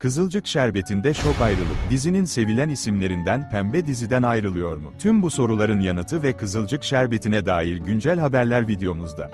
Kızılcık Şerbeti'nde şok ayrılık. Dizinin sevilen isimlerinden Pembe diziden ayrılıyor mu? Tüm bu soruların yanıtı ve Kızılcık Şerbeti'ne dair güncel haberler videomuzda.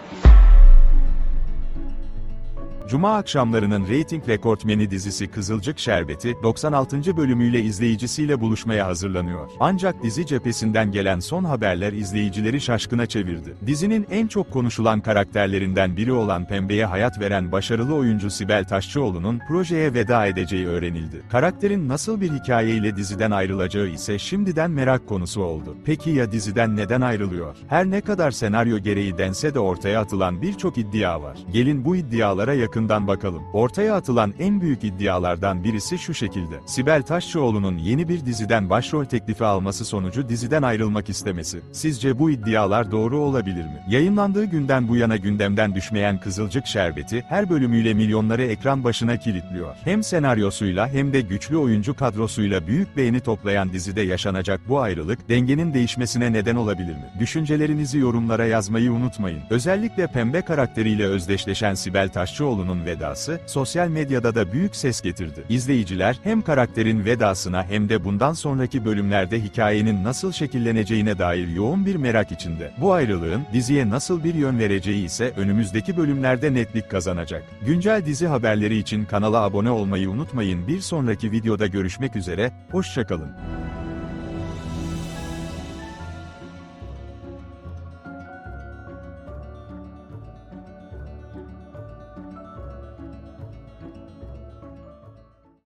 Cuma akşamlarının reyting rekortmeni dizisi Kızılcık Şerbeti, 96. bölümüyle izleyicisiyle buluşmaya hazırlanıyor. Ancak dizi cephesinden gelen son haberler izleyicileri şaşkına çevirdi. Dizinin en çok konuşulan karakterlerinden biri olan Pembe'ye hayat veren başarılı oyuncu Sibel Taşçıoğlu'nun projeye veda edeceği öğrenildi. Karakterin nasıl bir hikayeyle diziden ayrılacağı ise şimdiden merak konusu oldu. Peki ya diziden neden ayrılıyor? Her ne kadar senaryo gereği dense de ortaya atılan birçok iddia var. Gelin bu iddialara yakından bakalım. Ortaya atılan en büyük iddialardan birisi şu şekilde. Sibel Taşçıoğlu'nun yeni bir diziden başrol teklifi alması sonucu diziden ayrılmak istemesi. Sizce bu iddialar doğru olabilir mi? Yayınlandığı günden bu yana gündemden düşmeyen Kızılcık Şerbeti, her bölümüyle milyonları ekran başına kilitliyor. Hem senaryosuyla hem de güçlü oyuncu kadrosuyla büyük beğeni toplayan dizide yaşanacak bu ayrılık, dengenin değişmesine neden olabilir mi? Düşüncelerinizi yorumlara yazmayı unutmayın. Özellikle pembe karakteriyle özdeşleşen Sibel Taşçıoğlu'nun vedası, sosyal medyada da büyük ses getirdi. İzleyiciler, hem karakterin vedasına hem de bundan sonraki bölümlerde hikayenin nasıl şekilleneceğine dair yoğun bir merak içinde. Bu ayrılığın, diziye nasıl bir yön vereceği ise önümüzdeki bölümlerde netlik kazanacak. Güncel dizi haberleri için kanala abone olmayı unutmayın. Bir sonraki videoda görüşmek üzere, hoşçakalın.